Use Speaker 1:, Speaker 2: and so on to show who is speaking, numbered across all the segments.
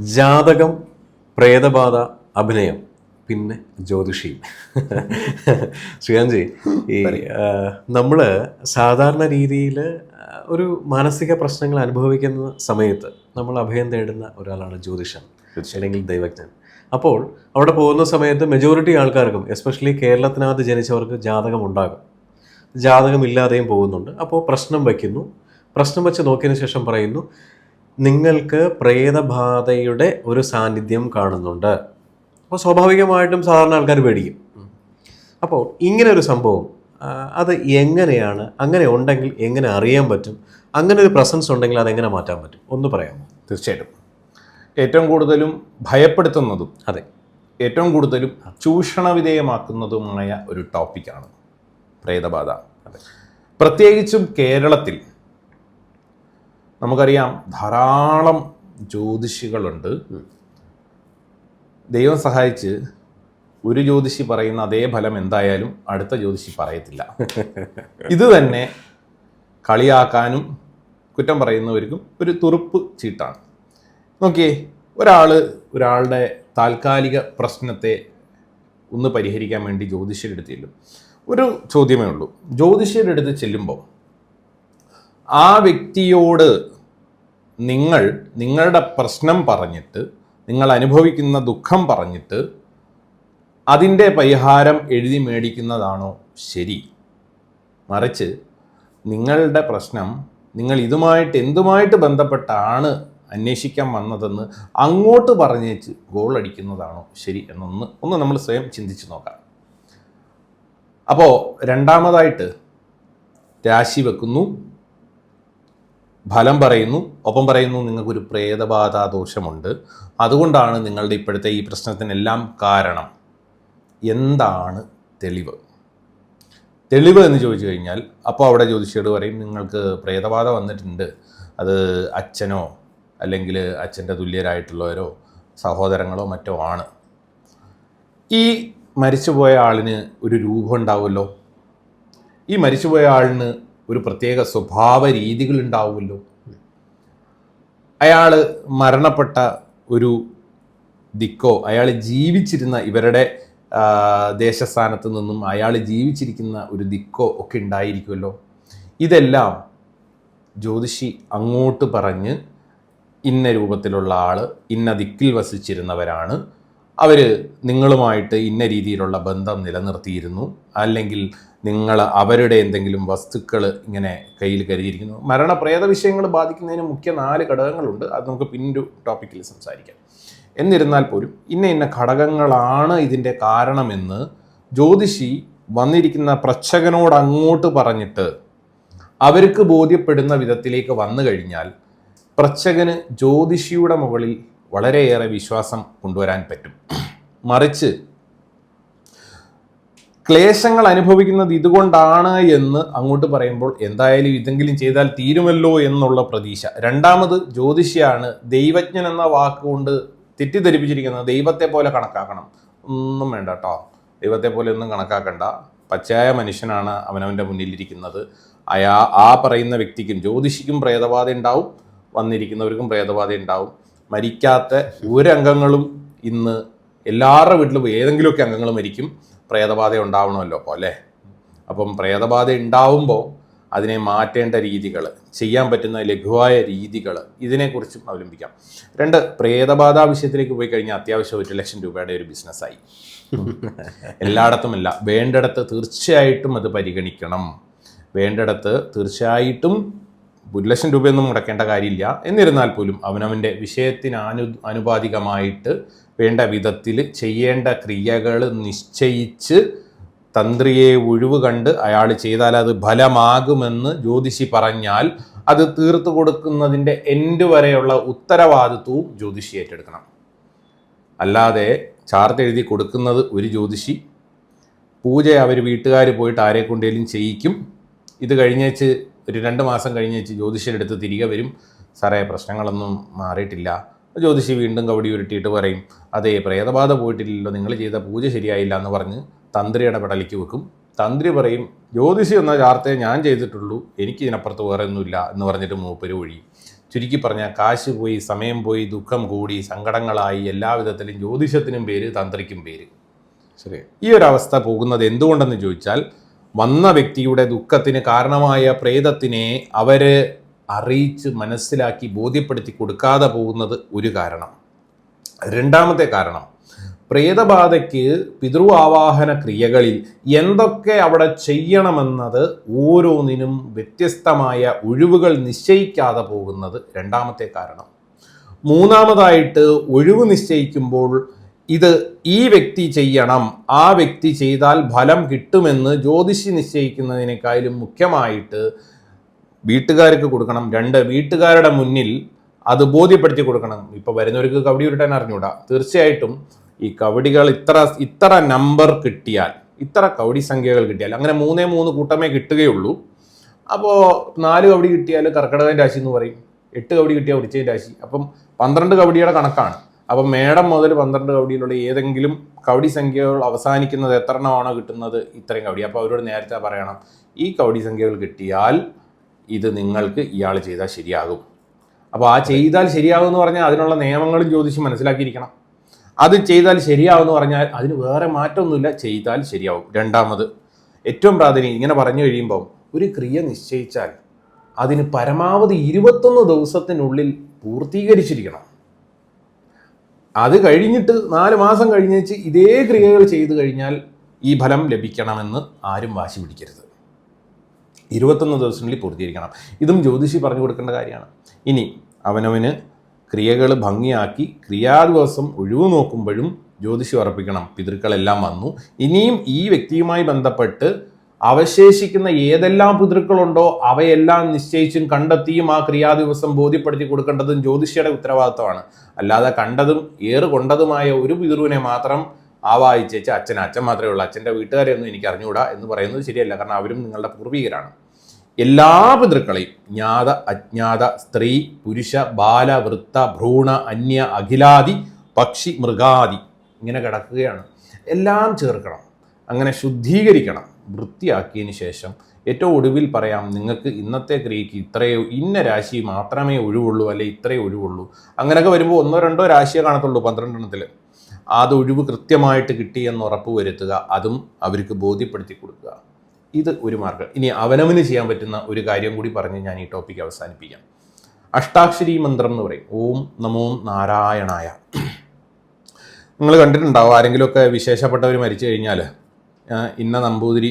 Speaker 1: ജാതകം പ്രേതബാധ അഭിനയം പിന്നെ ജ്യോതിഷി. ശ്രീകാന്ത്ജി ഈ നമ്മൾ സാധാരണ രീതിയിൽ ഒരു മാനസിക പ്രശ്നങ്ങൾ അനുഭവിക്കുന്ന സമയത്ത് നമ്മൾ അഭയം തേടുന്ന ഒരാളാണ് ജ്യോതിഷൻ അല്ലെങ്കിൽ ദൈവജ്ഞൻ. അപ്പോൾ അവിടെ പോകുന്ന സമയത്ത് മെജോറിറ്റി ആൾക്കാർക്കും എസ്പെഷ്യലി കേരളത്തിനകത്ത് ജനിച്ചവർക്ക് ജാതകം ഉണ്ടാകും. ജാതകമില്ലാതെയും പോകുന്നുണ്ട്. അപ്പോൾ പ്രശ്നം വയ്ക്കുന്നു. പ്രശ്നം വെച്ച് നോക്കിയതിന് ശേഷം പറയുന്നു നിങ്ങൾക്ക് പ്രേതബാധയുടെ ഒരു സാന്നിധ്യം കാണുന്നുണ്ട്. അപ്പോൾ സ്വാഭാവികമായിട്ടും സാധാരണ ആൾക്കാർ പേടിക്കും. അപ്പോൾ ഇങ്ങനെ ഒരു സംഭവം അത് എങ്ങനെയാണ് അങ്ങനെ ഉണ്ടെങ്കിൽ എങ്ങനെ അറിയാൻ പറ്റും അങ്ങനെ ഒരു പ്രസൻസ് ഉണ്ടെങ്കിൽ അതെങ്ങനെ മാറ്റാൻ പറ്റും? ഒന്ന് പറയാമോ?
Speaker 2: തീർച്ചയായിട്ടും. ഏറ്റവും കൂടുതലും ഭയപ്പെടുത്തുന്നതും
Speaker 1: അതെ.
Speaker 2: ഏറ്റവും കൂടുതലും ചൂഷണ വിധേയമാക്കുന്നതുമായ ഒരു ടോപ്പിക്കാണ് പ്രേതബാധ. പ്രത്യേകിച്ചും കേരളത്തിൽ നമുക്കറിയാം ധാരാളം ജ്യോതിഷികളുണ്ട്. ദൈവം സഹായിച്ച് ഒരു ജ്യോതിഷി പറയുന്ന അതേ ഫലം എന്തായാലും അടുത്ത ജ്യോതിഷി പറയത്തില്ല. ഇത് തന്നെ കളിയാക്കാനും കുറ്റം പറയുന്നവർക്കും ഒരു തുറുപ്പ് ചീട്ടാണ്. നോക്കിയേ ഒരാൾ ഒരാളുടെ താൽക്കാലിക പ്രശ്നത്തെ ഒന്ന് പരിഹരിക്കാൻ വേണ്ടി ജ്യോതിഷ്യരുടെ അടുത്ത് ചെല്ലും. ഒരു ചോദ്യമേ ഉള്ളൂ. ജ്യോതിഷ്യരുടെ അടുത്ത് ചെല്ലുമ്പോൾ ആ വ്യക്തിയോട് നിങ്ങൾ നിങ്ങളുടെ പ്രശ്നം പറഞ്ഞിട്ട് നിങ്ങൾ അനുഭവിക്കുന്ന ദുഃഖം പറഞ്ഞിട്ട് അതിന്റെ പരിഹാരം എഴുതി മേടിക്കുന്നതാണോ ശരി? മറിച്ച് നിങ്ങളുടെ പ്രശ്നം നിങ്ങൾ ഇതുമായിട്ട് എന്തുമായിട്ട് ബന്ധപ്പെട്ടാണ് അന്വേഷിക്കാൻ വന്നതെന്ന് അങ്ങോട്ട് പറഞ്ഞേച്ച് ഗോൾ അടിക്കുന്നതാണോ ശരി എന്നൊന്ന് ഒന്ന് നമ്മൾ സ്വയം ചിന്തിച്ചു നോക്കാം. അപ്പോൾ രണ്ടാമതായിട്ട് രാശി വെക്കുന്നു. ഫലം പറയുന്നു ഒപ്പം പറയുന്നു നിങ്ങൾക്കൊരു പ്രേതബാധ ദോഷമുണ്ട് അതുകൊണ്ടാണ് നിങ്ങളുടെ ഇപ്പോഴത്തെ ഈ പ്രശ്നത്തിനെല്ലാം കാരണം. എന്താണ് തെളിവ്? തെളിവ് എന്ന് ചോദിച്ചു കഴിഞ്ഞാൽ അപ്പോൾ അവിടെ ജ്യോതിഷിയോട് പറയും നിങ്ങൾക്ക് പ്രേതബാധ വന്നിട്ടുണ്ട്. അത് അച്ഛനോ അല്ലെങ്കിൽ അച്ഛന്റെ തുല്യരായിട്ടുള്ളവരോ സഹോദരങ്ങളോ മറ്റോ ആണ്. ഈ മരിച്ചുപോയ ആളിന് ഒരു രൂപം ഉണ്ടാവുമല്ലോ. ഈ മരിച്ചുപോയ ആളിന് ഒരു പ്രത്യേക സ്വഭാവ രീതികൾ ഉണ്ടാവുമല്ലോ അയാൾ മരണപ്പെട്ട ഒരു ദിക്കോ അയാൾ ജീവിച്ചിരുന്ന ഇവരുടെ ദേശസ്ഥാനത്ത് നിന്നും അയാൾ ജീവിച്ചിരിക്കുന്ന ഒരു ദിക്കോ ഒക്കെ ഉണ്ടായിരിക്കുമല്ലോ. ഇതെല്ലാം ജ്യോതിഷി അങ്ങോട്ട് പറഞ്ഞ് ഇന്ന രൂപത്തിലുള്ള ആൾ ഇന്ന ദിക്കിൽ വസിച്ചിരുന്നവരാണ്. അവർ നിങ്ങളുമായിട്ട് ഇന്ന രീതിയിലുള്ള ബന്ധം നിലനിർത്തിയിരുന്നു. അല്ലെങ്കിൽ നിങ്ങൾ അവരുടെ എന്തെങ്കിലും വസ്തുക്കൾ ഇങ്ങനെ കയ്യിൽ കരുതിയിരിക്കുന്നു. മരണപ്രേത വിഷയങ്ങൾ ബാധിക്കുന്നതിന് മുഖ്യ നാല് ഘടകങ്ങളുണ്ട്. അത് നമുക്ക് പിന്നൊരു ടോപ്പിക്കിൽ സംസാരിക്കാം. എന്നിരുന്നാൽ പോലും ഇന്ന ഇന്ന ഘടകങ്ങളാണ് ഇതിന്റെ കാരണമെന്ന് ജ്യോതിഷി വന്നിരിക്കുന്ന പ്രച്ഛകനോട് അങ്ങോട്ട് പറഞ്ഞിട്ട് അവർക്ക് ബോധ്യപ്പെടുന്ന വിധത്തിലേക്ക് വന്നു കഴിഞ്ഞാൽ പ്രച്ഛകന് ജ്യോതിഷിയുടെ മുകളിൽ വളരെയേറെ വിശ്വാസം കൊണ്ടുവരാൻ പറ്റും. മറിച്ച് ക്ലേശങ്ങൾ അനുഭവിക്കുന്നത് ഇതുകൊണ്ടാണ് എന്ന് അങ്ങോട്ട് പറയുമ്പോൾ എന്തായാലും ഇതെങ്കിലും ചെയ്താൽ തീരുമല്ലോ എന്നുള്ള പ്രതീക്ഷ. രണ്ടാമത് ജ്യോതിഷിയാണ് ദൈവജ്ഞൻ എന്ന വാക്കുകൊണ്ട് തെറ്റിദ്ധരിപ്പിച്ചിരിക്കുന്നത് ദൈവത്തെ പോലെ കണക്കാക്കണം. ഒന്നും വേണ്ട കേട്ടോ ദൈവത്തെ പോലെ ഒന്നും കണക്കാക്കണ്ട. പച്ചയായ മനുഷ്യനാണ് അവനവന്റെ മുന്നിലിരിക്കുന്നത്. അയാ ആ പറയുന്ന വ്യക്തിക്കും ജ്യോതിഷിക്കും പ്രേതബാധ ഉണ്ടാവും വന്നിരിക്കുന്നവർക്കും പ്രേതബാധ ഉണ്ടാവും മരിക്കാത്ത ഒരംഗങ്ങളും ഇന്ന് എല്ലാവരുടെ വീട്ടിലും ഏതെങ്കിലുമൊക്കെ അംഗങ്ങൾ മരിക്കും. പ്രേതബാധ ഉണ്ടാവണമല്ലോ അപ്പോൾ അല്ലേ? അപ്പം പ്രേതബാധ ഉണ്ടാവുമ്പോൾ അതിനെ മാറ്റേണ്ട രീതികൾ ചെയ്യാൻ പറ്റുന്ന ലഘുവായ രീതികൾ ഇതിനെക്കുറിച്ചും അവലംബിക്കാം. രണ്ട് പ്രേതബാധ വിഷയത്തിലേക്ക് പോയി കഴിഞ്ഞാൽ അത്യാവശ്യം ഒരു ലക്ഷം രൂപയുടെ ഒരു ബിസിനസ്സായി. എല്ലായിടത്തുമല്ല വേണ്ടിടത്ത് തീർച്ചയായിട്ടും അത് പരിഗണിക്കണം. വേണ്ടിടത്ത് തീർച്ചയായിട്ടും ഒരു ലക്ഷം രൂപയൊന്നും മുടക്കേണ്ട കാര്യമില്ല. എന്നിരുന്നാൽ പോലും അവനവന്റെ വിഷയത്തിന് അനു അനുപാതികമായിട്ട് വേണ്ട വിധത്തിൽ ചെയ്യേണ്ട ക്രിയകൾ നിശ്ചയിച്ച് തന്ത്രിയെ ഒഴിവ് കണ്ട് അയാൾ ചെയ്താൽ അത് ഫലമാകുമെന്ന് ജ്യോതിഷി പറഞ്ഞാൽ അത് തീർത്തു കൊടുക്കുന്നതിന്റെ എൻഡ് വരെയുള്ള ഉത്തരവാദിത്വവും ജ്യോതിഷി ഏറ്റെടുക്കണം. അല്ലാതെ ചാർട്ട് എഴുതി കൊടുക്കുന്നത് ഒരു ജ്യോതിഷി പൂജ അവർ വീട്ടുകാർ പോയിട്ട് ആരെ കൊണ്ടേലും ചെയ്യിക്കും. ഇത് കഴിഞ്ഞേച്ച് ഒരു രണ്ട് മാസം കഴിഞ്ഞ് ജ്യോതിഷിയുടെ അടുത്ത് തിരികെ വരും. സാറേ പ്രശ്നങ്ങളൊന്നും മാറിയിട്ടില്ല. ജ്യോതിഷി വീണ്ടും കവടി ഉരുട്ടിയിട്ട് പറയും അതേ പ്രേതബാധ പോയിട്ടില്ലല്ലോ. നിങ്ങൾ ചെയ്ത പൂജ ശരിയായില്ല എന്ന് പറഞ്ഞ് തന്ത്രിയുടെ പടലിക്ക് വെക്കും. തന്ത്രി പറയും ജ്യോതിഷി എന്ന ചാർത്തേ ഞാൻ ചെയ്തിട്ടുള്ളൂ. എനിക്ക് ഇതിനപ്പുറത്ത് വേറെ ഒന്നുമില്ല എന്ന് പറഞ്ഞിട്ട് മൂപ്പര് ഒഴി. ചുരുക്കി പറഞ്ഞാൽ കാശ് പോയി സമയം പോയി ദുഃഖം കൂടി സങ്കടങ്ങളായി എല്ലാവിധത്തിലും ജ്യോതിഷത്തിനും പേര് തന്ത്രിക്കും പേര്.
Speaker 1: ശരി.
Speaker 2: ഈ ഒരു അവസ്ഥ പോകുന്നത് എന്തുകൊണ്ടെന്ന് ചോദിച്ചാൽ വന്ന വ്യക്തിയുടെ ദുഃഖത്തിന് കാരണമായ പ്രേതത്തിനെ അവർ അറിയിച്ച് മനസ്സിലാക്കി ബോധ്യപ്പെടുത്തി കൊടുക്കാതെ പോകുന്നത് ഒരു കാരണം. രണ്ടാമത്തെ കാരണം. പ്രേതബാധയ്ക്ക് പിതൃ ആവാഹന ക്രിയകളിൽ എന്തൊക്കെ അവിടെ ചെയ്യണമെന്നത് ഓരോന്നിനും വ്യത്യസ്തമായ ഒഴിവുകൾ നിശ്ചയിക്കാതെ പോകുന്നത് രണ്ടാമത്തെ കാരണം. മൂന്നാമതായിട്ട് ഒഴിവ് നിശ്ചയിക്കുമ്പോൾ ഇത് ഈ വ്യക്തി ചെയ്യണം ആ വ്യക്തി ചെയ്താൽ ഫലം കിട്ടുമെന്ന് ജ്യോതിഷി നിശ്ചയിക്കുന്നതിനേക്കാളും മുഖ്യമായിട്ട് വീട്ടുകാർക്ക് കൊടുക്കണം. രണ്ട് വീട്ടുകാരുടെ മുന്നിൽ അത് ബോധ്യപ്പെടുത്തി കൊടുക്കണം. ഇപ്പൊ വരുന്നവർക്ക് കവടി ഉരുട്ടാൻ അറിഞ്ഞൂടാ. തീർച്ചയായിട്ടും ഈ കവടികൾ ഇത്ര ഇത്ര നമ്പർ കിട്ടിയാൽ ഇത്ര കവടി സംഖ്യകൾ കിട്ടിയാൽ അങ്ങനെ മൂന്നേ മൂന്ന് കൂട്ടമേ കിട്ടുകയുള്ളൂ. അപ്പോൾ നാല് കവടി കിട്ടിയാൽ കർക്കിടകൻ രാശി എന്ന് പറയും. എട്ട് കവടി കിട്ടിയാൽ വൃശ്ചിക രാശി. അപ്പം പന്ത്രണ്ട് കവടിയുടെ കണക്കാണ്. അപ്പം മേടം മുതൽ പന്ത്രണ്ട് കവടിയിലുള്ള ഏതെങ്കിലും കവടി സംഖ്യകൾ അവസാനിക്കുന്നത് എത്ര എണ്ണമാണോ കിട്ടുന്നത് ഇത്രയും കവടി. അപ്പോൾ അവരോട് നേരത്തെ പറയണം ഈ കവടി സംഖ്യകൾ കിട്ടിയാൽ ഇത് നിങ്ങൾക്ക് ഇയാൾ ചെയ്താൽ ശരിയാകും. അപ്പോൾ ആ ചെയ്താൽ ശരിയാകും എന്ന് പറഞ്ഞാൽ അതിനുള്ള നിയമങ്ങളും ജ്യോതിഷം മനസ്സിലാക്കിയിരിക്കണം. അത് ചെയ്താൽ ശരിയാവും എന്ന് പറഞ്ഞാൽ അതിന് വേറെ മാറ്റമൊന്നുമില്ല ചെയ്താൽ ശരിയാവും രണ്ടാമത് ഏറ്റവും പ്രാധാന്യം ഇങ്ങനെ പറഞ്ഞു കഴിയുമ്പോൾ ഒരു ക്രിയ നിശ്ചയിച്ചാൽ അതിന് പരമാവധി ഇരുപത്തൊന്ന് ദിവസത്തിനുള്ളിൽ പൂർത്തീകരിച്ചിരിക്കണം. അത് കഴിഞ്ഞിട്ട് നാല് മാസം കഴിഞ്ഞേച്ച് ഇതേ ക്രിയകൾ ചെയ്തു കഴിഞ്ഞാൽ ഈ ഫലം ലഭിക്കണമെന്ന് ആരും വാശി പിടിക്കരുത്. ഇരുപത്തൊന്ന് ദിവസത്തിനുള്ളിൽ പൂർത്തീകരിക്കണം. ഇതും ജ്യോതിഷി പറഞ്ഞു കൊടുക്കേണ്ട കാര്യമാണ്. ഇനി അവനവന് ക്രിയകൾ ഭംഗിയാക്കി ക്രിയാദിവസം ഒഴിവ് നോക്കുമ്പോഴും ജ്യോതിഷി ഉറപ്പിക്കണം. പിതൃക്കളെല്ലാം വന്നു. ഇനിയും ഈ വ്യക്തിയുമായി ബന്ധപ്പെട്ട് അവശേഷിക്കുന്ന ഏതെല്ലാം പിതൃക്കളുണ്ടോ അവയെല്ലാം നിശ്ചയിച്ചും കണ്ടെത്തിയും ആ ക്രിയാദിവസം ബോധ്യപ്പെടുത്തി കൊടുക്കേണ്ടതും ജ്യോതിഷിയുടെ ഉത്തരവാദിത്വമാണ്. അല്ലാതെ കണ്ടതും ഏറ് കൊണ്ടതുമായ ഒരു പിതൃവിനെ മാത്രം ആവാഹിച്ചേച്ച് അച്ഛൻ അച്ഛൻ മാത്രമേ ഉള്ളൂ. അച്ഛന്റെ വീട്ടുകാരെ ഒന്നും എനിക്ക് അറിഞ്ഞുകൂടാ എന്ന് പറയുന്നത് ശരിയല്ല. കാരണം അവരും നിങ്ങളുടെ പൂർവികരാണ്. എല്ലാ പിതൃക്കളെയും ജ്ഞാത അജ്ഞാത സ്ത്രീ പുരുഷ ബാല വൃത്ത ഭ്രൂണ അന്യ അഖിലാദി പക്ഷി മൃഗാദി ഇങ്ങനെ കിടക്കുകയാണ്. എല്ലാം ചേർക്കണം. അങ്ങനെ ശുദ്ധീകരിക്കണം. വൃത്തിയാക്കിയതിന് ശേഷം ഏറ്റവും ഒടുവിൽ പറയാം നിങ്ങൾക്ക് ഇന്നത്തെ ക്രിയയ്ക്ക് ഇത്രയോ ഇന്ന രാശി മാത്രമേ ഒഴിവുള്ളൂ അല്ലെ ഇത്രയേ ഒഴിവുള്ളൂ. അങ്ങനെയൊക്കെ വരുമ്പോൾ ഒന്നോ രണ്ടോ രാശിയെ കാണത്തുള്ളൂ പന്ത്രണ്ടെണ്ണത്തിൽ അത് ഒഴിവ് കൃത്യമായിട്ട് കിട്ടി എന്ന് ഉറപ്പ് വരുത്തുക അതും അവർക്ക് ബോധ്യപ്പെടുത്തി കൊടുക്കുക. ഇത് ഒരു മാർഗം. ഇനി അവനവന് ചെയ്യാൻ പറ്റുന്ന ഒരു കാര്യം കൂടി പറഞ്ഞ് ഞാൻ ഈ ടോപ്പിക്ക് അവസാനിപ്പിക്കാം. അഷ്ടാക്ഷരി മന്ത്രം എന്ന് പറയും. ഓം നമോ നാരായണായ. നിങ്ങൾ കണ്ടിട്ടുണ്ടാവും ആരെങ്കിലുമൊക്കെ വിശേഷപ്പെട്ടവർ മരിച്ചു കഴിഞ്ഞാൽ ഇന്ന നമ്പൂതിരി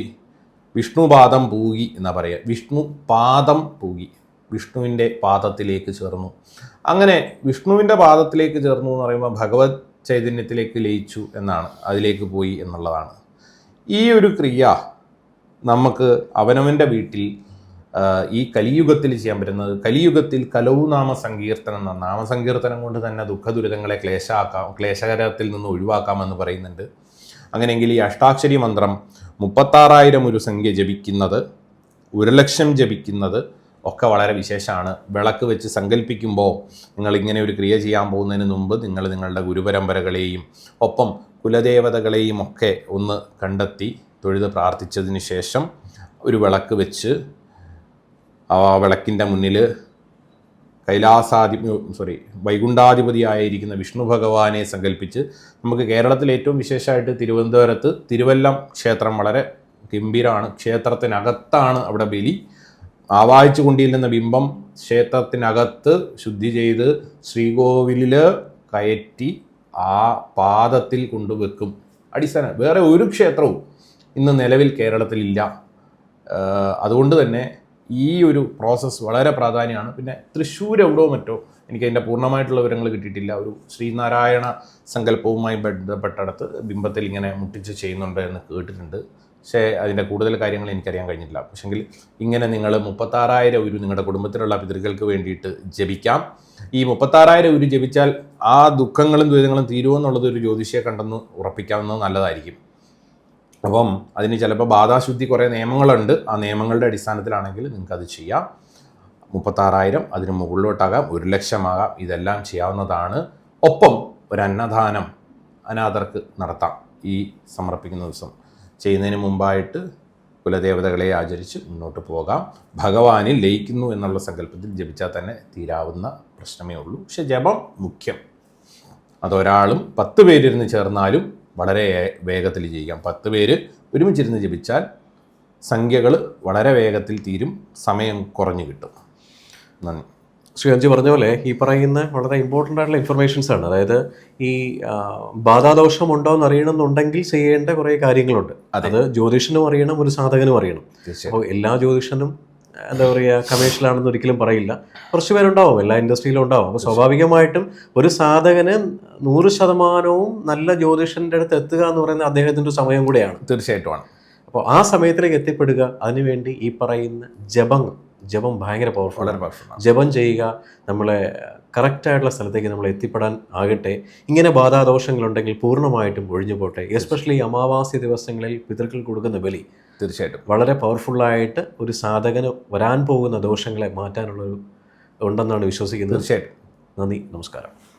Speaker 2: വിഷ്ണുപാദം പൂകി എന്നാ പറയുക വിഷ്ണു പാദം പൂകി. വിഷ്ണുവിന്റെ പാദത്തിലേക്ക് ചേർന്നു. അങ്ങനെ വിഷ്ണുവിന്റെ പാദത്തിലേക്ക് ചേർന്നു എന്ന് പറയുമ്പോൾ ഭഗവത് ചൈതന്യത്തിലേക്ക് ലയിച്ചു എന്നാണ്. അതിലേക്ക് പോയി എന്നുള്ളതാണ്. ഈ ഒരു ക്രിയ നമുക്ക് അവനവന്റെ വീട്ടിൽ ഈ കലിയുഗത്തിൽ ചെയ്യാൻ പറ്റുന്നത് കലിയുഗത്തിൽ കലവു നാമ സങ്കീർത്തനം എന്ന നാമസങ്കീർത്തനം കൊണ്ട് തന്നെ ദുഃഖ ദുരിതങ്ങളെ ക്ലേശാക്കാം ക്ലേശകരത്തിൽ നിന്ന് ഒഴിവാക്കാമെന്ന് പറയുന്നുണ്ട്. അങ്ങനെയെങ്കിൽ ഈ അഷ്ടാക്ഷരി മന്ത്രം മുപ്പത്താറായിരം ഒരു സംഖ്യ ജപിക്കുന്നത് ഒരു ലക്ഷം ജപിക്കുന്നത് ഒക്കെ വളരെ വിശേഷമാണ്. വിളക്ക് വെച്ച് സങ്കല്പിക്കുമ്പോൾ നിങ്ങൾ ഇങ്ങനെ ഒരു ക്രിയ ചെയ്യാൻ പോകുന്നതിന് മുമ്പ് നിങ്ങൾ നിങ്ങളുടെ ഗുരുപരമ്പരകളെയും ഒപ്പം കുലദേവതകളെയും ഒക്കെ ഒന്ന് കണ്ടെത്തി തൊഴുത് പ്രാർത്ഥിച്ചതിന് ശേഷം ഒരു വിളക്ക് വെച്ച് ആ വിളക്കിന്റെ മുന്നിൽ കൈലാസാധി സോറി വൈകുണ്ഠാധിപതിയായിരിക്കുന്ന വിഷ്ണു ഭഗവാനെ സങ്കല്പിച്ച് നമുക്ക് കേരളത്തിൽ ഏറ്റവും വിശേഷമായിട്ട് തിരുവനന്തപുരത്ത് തിരുവല്ലം ക്ഷേത്രം വളരെ ഗംഭീരമാണ്. ക്ഷേത്രത്തിനകത്താണ് അവിടെ ബലി. ആവാഹിച്ചു കൊണ്ടിരുന്ന ബിംബം ക്ഷേത്രത്തിനകത്ത് ശുദ്ധി ചെയ്ത് ശ്രീകോവിലിൽ കയറ്റി ആ പാദത്തിൽ കൊണ്ടുവെക്കും അടിസ്ഥാന വേറെ ഒരു ക്ഷേത്രവും ഇന്ന് നിലവിൽ കേരളത്തിലില്ല. അതുകൊണ്ട് തന്നെ ഈ ഒരു പ്രോസസ്സ് വളരെ പ്രാധാന്യമാണ്. പിന്നെ തൃശ്ശൂർ എവിടെയോ മറ്റോ എനിക്ക് അതിന്റെ പൂർണമായിട്ടുള്ള വിവരങ്ങൾ കിട്ടിയിട്ടില്ല. ഒരു ശ്രീനാരായണ സങ്കല്പവുമായി ബന്ധപ്പെട്ടടുത്ത് ബിംബത്തിൽ ഇങ്ങനെ മുട്ടിച്ച് ചെയ്യുന്നുണ്ട് എന്ന് കേട്ടിട്ടുണ്ട്. പക്ഷേ അതിന്റെ കൂടുതൽ കാര്യങ്ങൾ എനിക്കറിയാൻ കഴിഞ്ഞിട്ടില്ല. പക്ഷെങ്കിൽ ഇങ്ങനെ നിങ്ങൾ മുപ്പത്താറായിരം ഒരു നിങ്ങളുടെ കുടുംബത്തിലുള്ള പിതൃകൾക്ക് വേണ്ടിയിട്ട് ജപിക്കാം. ഈ മുപ്പത്താറായിരം ഒരു ജപിച്ചാൽ ആ ദുഃഖങ്ങളും ദുരിതങ്ങളും തീരുമെന്നുള്ളത് ഒരു ജ്യോതിഷിയെ കണ്ടെന്ന് ഉറപ്പിക്കാവുന്നത് നല്ലതായിരിക്കും. അപ്പം അതിന് ചിലപ്പോൾ ബാധാശുദ്ധി കുറേ നിയമങ്ങളുണ്ട്. ആ നിയമങ്ങളുടെ അടിസ്ഥാനത്തിലാണെങ്കിൽ നിങ്ങൾക്ക് അത് ചെയ്യാം. മുപ്പത്താറായിരം അതിന് മുകളിലോട്ടാകാം. ഒരു ലക്ഷമാകാം. ഇതെല്ലാം ചെയ്യാവുന്നതാണ്. ഒപ്പം ഒരു അന്നദാനം അനാഥർക്ക് നടത്താം ഈ സമർപ്പിക്കുന്ന ദിവസം. ചെയ്യുന്നതിന് മുമ്പായിട്ട് കുലദേവതകളെ ആചരിച്ച് മുന്നോട്ട് പോകാം. ഭഗവാനിൽ ലയിക്കുന്നു എന്നുള്ള സങ്കല്പത്തിൽ ജപിച്ചാൽ തന്നെ തീരാവുന്ന പ്രശ്നമേ ഉള്ളൂ. പക്ഷെ ജപം മുഖ്യം. അതൊരാളും പത്ത് പേരിരുന്ന് ചേർന്നാലും വളരെ വേഗത്തിൽ ചെയ്യാം പത്ത് പേര് ഒരുമിച്ചിരുന്ന് ജപിച്ചാൽ സംഖ്യകൾ വളരെ വേഗത്തിൽ തീരും സമയം കുറഞ്ഞു കിട്ടും. നന്ദി.
Speaker 1: ശ്രീ അഞ്ജു പറഞ്ഞ പോലെ ഈ പറയുന്ന വളരെ ഇമ്പോർട്ടന്റ് ആയിട്ടുള്ള ഇൻഫർമേഷൻസ് ആണ്. അതായത് ഈ ബാധാദോഷം ഉണ്ടോ എന്ന് അറിയണമെന്നുണ്ടെങ്കിൽ ചെയ്യേണ്ട കുറേ കാര്യങ്ങളുണ്ട്. അത്. ജ്യോതിഷനും അറിയണം ഒരു സാധകനും അറിയണം. അപ്പോൾ എല്ലാ ജ്യോതിഷനും എന്താ പറയുക കമേഴ്ഷ്യലാണെന്ന് ഒരിക്കലും പറയില്ല. കുറച്ച് പേരുണ്ടാവും എല്ലാ ഇൻഡസ്ട്രിയിലും ഉണ്ടാവും. അപ്പോൾ സ്വാഭാവികമായിട്ടും ഒരു സാധകന് നൂറ് ശതമാനവും നല്ല ജ്യോതിഷന്റെ അടുത്ത് എത്തുക എന്ന് പറയുന്നത് അദ്ദേഹത്തിന്റെ സമയം കൂടെയാണ്.
Speaker 2: തീർച്ചയായിട്ടുമാണ്
Speaker 1: അപ്പോൾ ആ സമയത്തിലേക്ക് എത്തിപ്പെടുക അതിനുവേണ്ടി ഈ പറയുന്ന ജപം ജപം ഭയങ്കര പവർഫുൾ ജപം ചെയ്യുക നമ്മളെ കറക്റ്റായിട്ടുള്ള സ്ഥലത്തേക്ക് നമ്മൾ എത്തിപ്പെടാൻ ആകട്ടെ. ഇങ്ങനെ ബാധാദോഷങ്ങളുണ്ടെങ്കിൽ പൂർണമായിട്ടും ഒഴിഞ്ഞു പോട്ടെ. എസ്പെഷ്യലി അമാവാസ്യ ദിവസങ്ങളിൽ പിതൃക്കൾ കൊടുക്കുന്ന ബലി.
Speaker 2: തീർച്ചയായിട്ടും.
Speaker 1: വളരെ പവർഫുള്ളായിട്ട് ഒരു സാധകന് വരാൻ പോകുന്ന ദോഷങ്ങളെ മാറ്റാനുള്ളൊരു ഉണ്ടെന്നാണ് വിശ്വസിക്കുന്നത്.
Speaker 2: തീർച്ചയായിട്ടും.
Speaker 1: നന്ദി നമസ്കാരം.